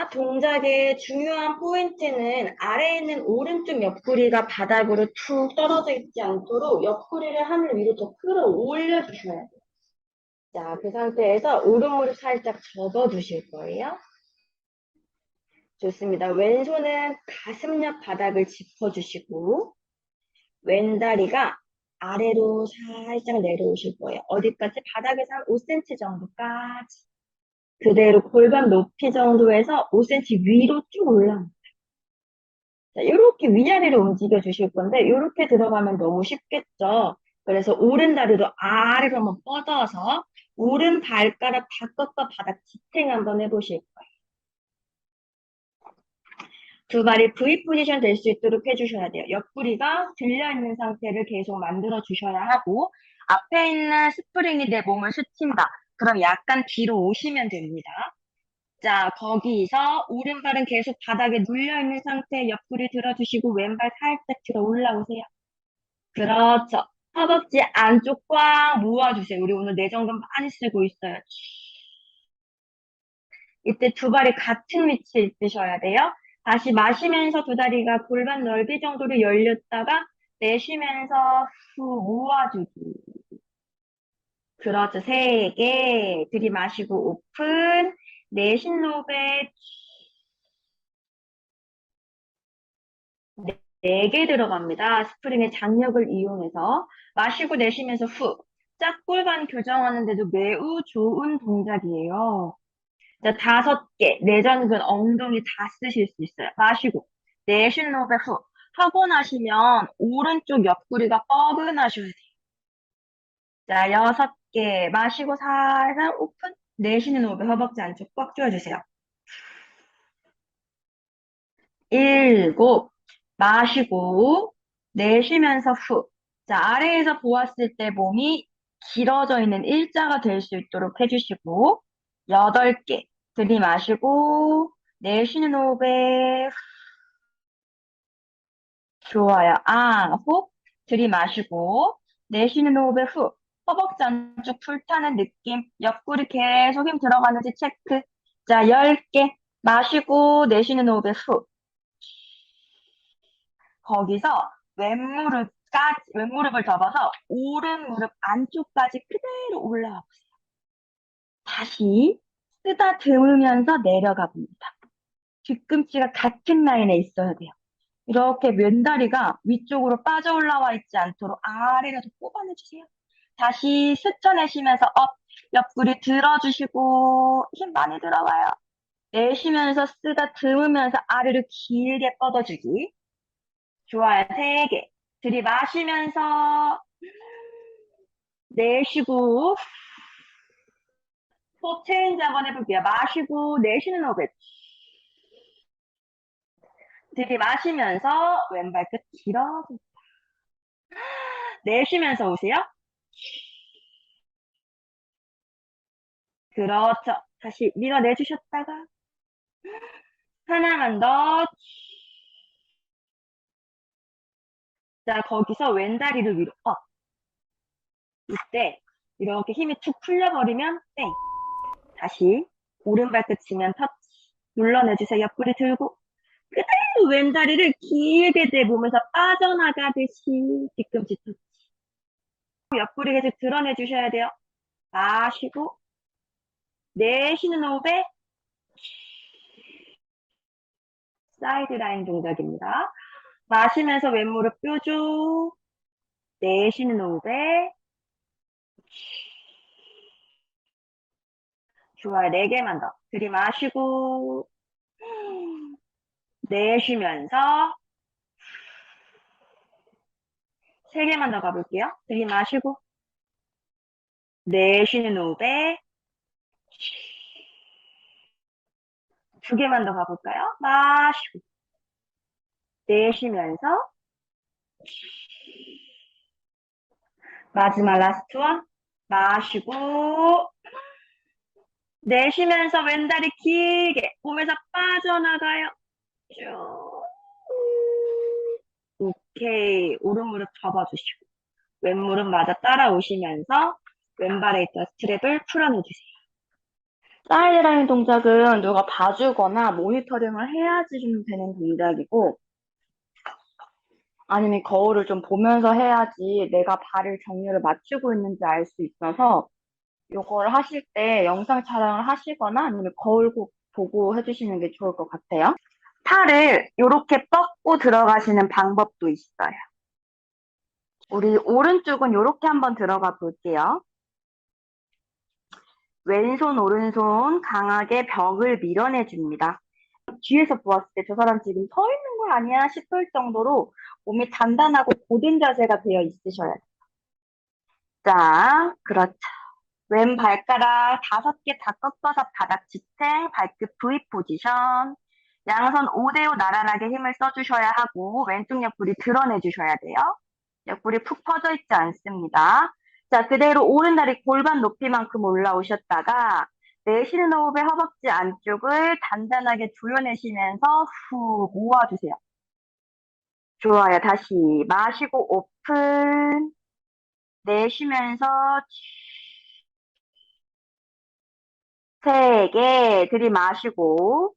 자, 동작의 중요한 포인트는 아래에 있는 오른쪽 옆구리가 바닥으로 툭 떨어져 있지 않도록 옆구리를 하늘 위로 더 끌어올려 주셔야 돼요. 자, 그 상태에서 오른 무릎 살짝 접어 두실 거예요. 좋습니다. 왼손은 가슴 옆 바닥을 짚어주시고, 왼다리가 아래로 살짝 내려오실 거예요. 어디까지? 바닥에서 한 5cm 정도까지. 그대로 골반 높이 정도에서 5cm 위로 쭉 올라옵니다. 자, 이렇게 위아래로 움직여 주실 건데, 이렇게 들어가면 너무 쉽겠죠? 그래서 오른 다리로 아래로 한번 뻗어서, 오른 발가락 바깥과 바닥 지탱 한번 해보실 거예요. 두 발이 V 포지션 될 수 있도록 해주셔야 돼요. 옆구리가 들려있는 상태를 계속 만들어 주셔야 하고, 앞에 있는 스프링이 내 몸을 스친다. 그럼 약간 뒤로 오시면 됩니다. 자, 거기서 오른발은 계속 바닥에 눌려있는 상태에 옆구리 들어주시고 왼발 살짝 들어 올라오세요. 그렇죠. 허벅지 안쪽 꽉 모아주세요. 우리 오늘 내전근 많이 쓰고 있어요. 이때 두 발이 같은 위치에 있으셔야 돼요. 다시 마시면서 두 다리가 골반 넓이 정도로 열렸다가 내쉬면서 후 모아주기. 그렇죠. 세 개. 들이마시고 오픈. 내쉰 호흡에 네 개 들어갑니다. 스프링의 장력을 이용해서 마시고 내쉬면서 후. 짝골반 교정하는데도 매우 좋은 동작이에요. 자, 다섯 개. 내전근 엉덩이 다 쓰실 수 있어요. 마시고 내쉬는 호흡에 후. 하고 나시면 오른쪽 옆구리가 뻐근하셔야 돼요. 자, 여섯 개. 마시고 살살 오픈. 내쉬는 호흡에 허벅지 안쪽 꽉 조여주세요. 일곱. 마시고 내쉬면서 후. 자, 아래에서 보았을 때 몸이 길어져 있는 일자가 될 수 있도록 해주시고 여덟 개. 들이마시고 내쉬는 호흡에 후. 좋아요. 아홉. 들이마시고 내쉬는 호흡에 후. 허벅지 안쪽 풀타는 느낌. 옆구리 계속 힘 들어가는지 체크. 자, 10개. 마시고 내쉬는 호흡에 후. 거기서 왼무릎까지, 왼무릎을 접어서 오른 무릎 안쪽까지 그대로 올라와 보세요. 다시 쓰다듬으면서 내려가 봅니다. 뒤꿈치가 같은 라인에 있어야 돼요. 이렇게 왼다리가 위쪽으로 빠져 올라와 있지 않도록 아래로 더 뽑아내주세요. 다시 스쳐내시면서 업, 옆구리 들어주시고 힘 많이 들어가요. 내쉬면서 쓰다듬으면서 아래로 길게 뻗어주기. 좋아요. 세 개. 들이마시면서 내쉬고 호흡 체인지 한번 해볼게요. 마시고 내쉬는 호흡에 들이마시면서 왼발 끝 길어진다. 내쉬면서 오세요. 그렇죠. 다시 밀어내주셨다가 하나만 더. 자, 거기서 왼다리를 위로 업. 이때 이렇게 힘이 툭 풀려버리면 땡. 다시 오른발끝 치면 터치. 눌러내주세요. 옆구리 들고 그대로 왼다리를 길게 내보면서 빠져나가듯이 뒤꿈치 터치. 옆구리 계속 드러내 주셔야 돼요. 마시고 내쉬는 호흡에 사이드 라인 동작입니다. 마시면서 왼무릎 뾰족 내쉬는 호흡에 좋아요. 네 개만 더. 들이마시고 내쉬면서 세 개만 더 가볼게요. 들이 마시고 내쉬는 호흡에 두 개만 더 가볼까요? 마시고 내쉬면서 마지막 라스트 원 마시고 내쉬면서 왼다리 길게 몸에서 빠져나가요. 쭉. 오케이. 오른 무릎 접어주시고 왼무릎 마저 따라오시면서 왼발에 있던 스트랩을 풀어내주세요. 사이드 라인 동작은 누가 봐주거나 모니터링을 해야지 좀 되는 동작이고, 아니면 거울을 좀 보면서 해야지 내가 발을 정렬을 맞추고 있는지 알 수 있어서, 요걸 하실 때 영상 촬영을 하시거나 아니면 거울 꼭 보고 해주시는 게 좋을 것 같아요. 팔을 이렇게 뻗고 들어가시는 방법도 있어요. 우리 오른쪽은 이렇게 한번 들어가 볼게요. 왼손, 오른손 강하게 벽을 밀어내 줍니다. 뒤에서 보았을 때 저 사람 지금 서 있는 거 아니야 싶을 정도로 몸이 단단하고 고든 자세가 되어 있으셔야 돼요. 자, 그렇죠. 왼 발가락 다섯 개 다 꺾어서 바닥 지탱, 발끝 V 포지션. 양손 5대5 나란하게 힘을 써주셔야 하고, 왼쪽 옆구리 드러내주셔야 돼요. 옆구리 푹 퍼져 있지 않습니다. 자, 그대로 오른 다리 골반 높이만큼 올라오셨다가, 내쉬는 호흡에 허벅지 안쪽을 단단하게 조여내시면서 후 모아주세요. 좋아요. 다시 마시고 오픈. 내쉬면서 세개 들이마시고